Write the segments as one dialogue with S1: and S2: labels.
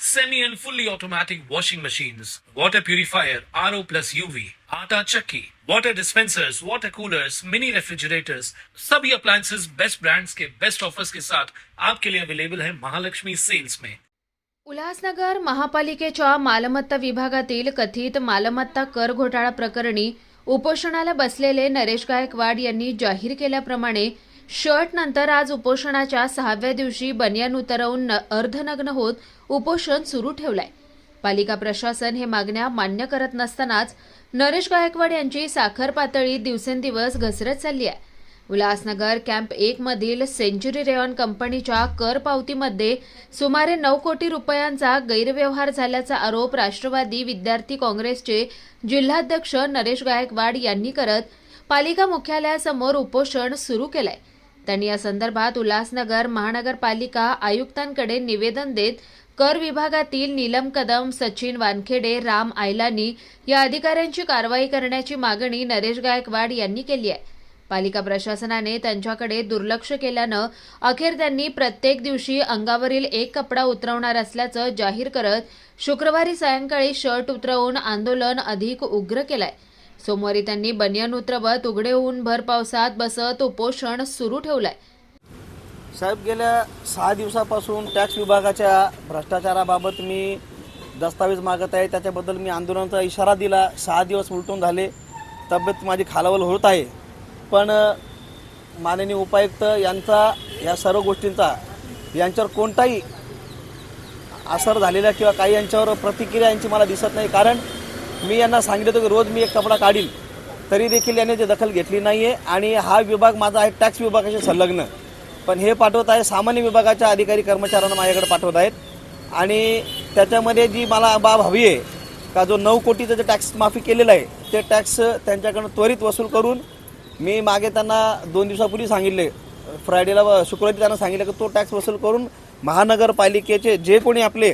S1: semi and fully automatic washing machines, water purifier, RO plus UV, आटा चक्की, water dispensers, water coolers, mini refrigerators, सभी appliances best brands के best offers के साथ आपके लिए अवेलेबल है महालक्ष्मी सेल्स में।
S2: उल्हासनगर महापालिकेच्या मालमत्ता विभागातील कथित मालमत्ता कर घोटाळा प्रकरणी उपोषणाला बसलेले नरेश गायकवाड यांनी जाहीर केल्याप्रमाणे शर्ट नंतर आज उपोषणाच्या सहाव्या दिवशी बनियान उतरवून न- अर्धनग्न होत उपोषण सुरू ठेवलंय. पालिका प्रशासन हे मागण्या मान्य करत नसतानाच नरेश गायकवाड यांची साखर पातळी दिवसेंदिवस घसरत चालली आहे उल्हासनगर कॅम्प एक मधील सेंचुरी रेऑन कंपनीच्या कर पावतीमध्ये सुमारे नऊ कोटी रुपयांचा गैरव्यवहार झाल्याचा आरोप राष्ट्रवादी विद्यार्थी काँग्रेसचे जिल्हाध्यक्ष नरेश गायकवाड यांनी करत पालिका मुख्यालयासमोर उपोषण सुरू केलंय. त्यांनी या संदर्भात उल्हासनगर महानगरपालिका आयुक्तांकडे निवेदन देत कर विभागातील नीलम कदम सचिन वानखेडे राम आयलानी या अधिकाऱ्यांची कारवाई करण्याची मागणी नरेश गायकवाड यांनी केली आहे. पालिका प्रशासनाने त्यांच्याकडे दुर्लक्ष केल्यानं अखेर त्यांनी प्रत्येक दिवशी अंगावरील एक कपडा उतरवणार असल्याचं जाहीर करत शुक्रवारी सायंकाळी शर्ट उतरवून आंदोलन अधिक उग्र केलंय. सोमवारी त्यांनी बनियान उतरवत उघडे होऊन भर पावसात बसत उपोषण सुरू ठेवलंय.
S3: साहेब गेल्या सहा दिवसापासून टॅक्स विभागाच्या भ्रष्टाचाराबाबत मी दस्तावेज मागत आहे. त्याच्याबद्दल मी आंदोलनाचा इशारा दिला. सहा दिवस उलटून झाले. तब्येत माझी खालावल होत आहे. पण माननीय उपायुक्त यांचा या सर्व गोष्टींचा यांच्यावर कोणताही असर झालेला किंवा काही यांच्यावर प्रतिक्रिया यांची मला दिसत नाही. कारण मी यांना सांगितलं होतं की रोज मी एक कपडा काढील तरी देखील याने ते दखल घेतली नाही आहे आणि हा विभाग माझा आहे टॅक्स विभागाशी संलग्न. पण हे पाठवत आहे सामान्य विभागाच्या अधिकारी कर्मचाऱ्यांना माझ्याकडे पाठवत आहेत. आणि त्याच्यामध्ये जी मला बाब हवी आहे का जो नऊ कोटीचं जे टॅक्स माफी केलेलं आहे ते टॅक्स त्यांच्याकडून त्वरित वसूल करून मी मागे त्यांना दोन दिवसापूर्वी सांगितले. फ्रायडेला व शुक्रवारी त्यांना सांगितलं की तो टॅक्स वसूल करून महानगरपालिकेचे जे कोणी आपले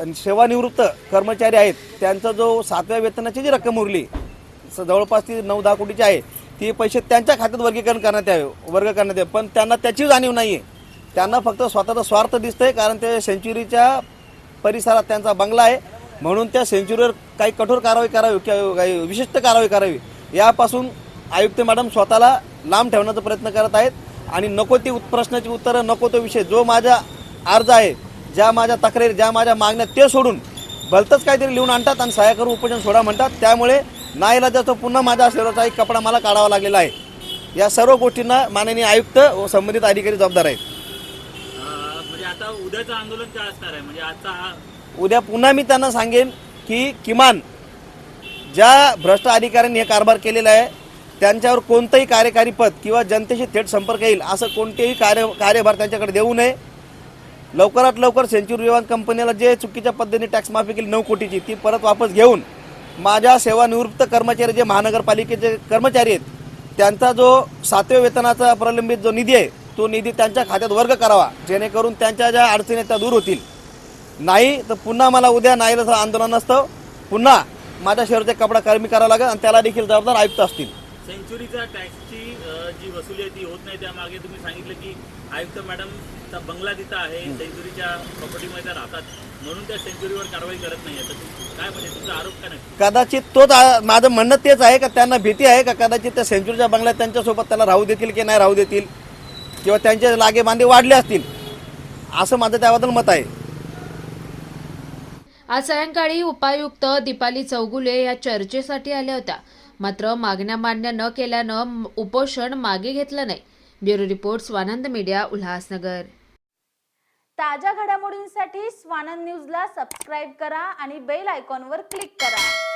S3: सेवानिवृत्त कर्मचारी आहेत त्यांचा जो सातव्या वेतनाची जी रक्कम उरली स- जवळपास ती नऊ दहा कोटीची आहे ती पैसे त्यांच्या खात्यात वर्गीकरण करण्यात यावे वर्ग करण्यात यावे. पण त्यांना त्याची जाणीव नाही आहे त्यांना फक्त स्वतःचा स्वार्थ दिसतंय कारण ते सेंच्युरीच्या परिसरात त्यांचा बंगला आहे. म्हणून त्या सेंच्युरीवर काही कठोर कारवाई करावी किंवा काही विशिष्ट कारवाई करावी यापासून आयुक्त मॅडम स्वतःला लांब ठेवण्याचा प्रयत्न करत आहेत. आणि नको ती प्रश्नाची उत्तरं नको तो विषय जो माझा अर्ज आहे ज्या माझ्या तक्रारी ज्या माझ्या मागण्या ते सोडून भलतंच काहीतरी लिहून आणतात आणि सहाय्य करून उपोषण सोडा म्हणतात. त्यामुळे नाईलाजाचा पुन्हा माझ्या शरीराचा एक कपडा मला काढावा लागलेला आहे. या सर्व गोष्टींना माननीय आयुक्त व संबंधित अधिकारी जबाबदार आहेत.
S4: म्हणजे आता उद्याचं आंदोलन काय असणार आहे? म्हणजे हा
S3: उद्या पुन्हा मी त्यांना सांगेन की किमान ज्या भ्रष्ट अधिकाऱ्यांनी हे कारभार केलेला आहे त्यांच्यावर कोणतंही कार्यकारी पद किंवा जनतेशी थेट संपर्क येईल असं कोणतेही कार्य कार्यभार त्यांच्याकडे देऊ नये. लवकरात लवकर सेंच्युरी विमान कंपनीला जे चुकीच्या पद्धतीने टॅक्स माफी केली नऊ कोटीची ती परत वापस घेऊन माझ्या सेवानिवृत्त कर्मचारी जे महानगरपालिकेचे कर्मचारी आहेत त्यांचा जो सातव्या वेतनाचा प्रलंबित जो निधी आहे तो निधी त्यांच्या खात्यात वर्ग करावा जेणेकरून त्यांच्या ज्या अडचणी आहेत त्या दूर होतील. नाही तर पुन्हा मला उद्या नाईलाचं आंदोलन असतं पुन्हा माझ्या शहराचा कपडा कमी करावा लागेल आणि त्याला देखील जबाबदार आयुक्त असतील.
S4: सेंचुरीचा टॅक्सची जी वसुली आहे ती होत नाही त्यामागे तुम्ही सांगितलं की आयुक्त मॅडमचा बंगला तिथं आहे सेंचुरीच्या प्रॉपर्टीमध्ये त्या राहतात. म्हणून त्या सेंचुरीवर कारवाई करत नाही काय म्हणजे तुमचा आरोप काय नाही?
S3: कदाचित तोच आ- माझं म्हणणं तेच आहे का त्यांना भीती आहे का कदाचित त्या सेंचुरीच्या बंगल्यात त्यांच्यासोबत त्याला राहू देतील की नाही राहू देतील? किंवा त्यांचे लागे बांधे वाढले असतील? असं माझं त्याबद्दल मत आहे.
S2: आज सायंकाळी उपायुक्त दीपाली चौगुले या चर्चेसाठी आल्या होत्या. मात्र मागण्या मान्य न केल्यानं उपोषण मागे घेतलं नाही. Bureau report Swanand media Ulhasnagar.
S5: ताज्या घडामोडींसाठी स्वानंद न्यूजला सबस्क्राईब करा आणि बेल आयकॉनवर क्लिक करा.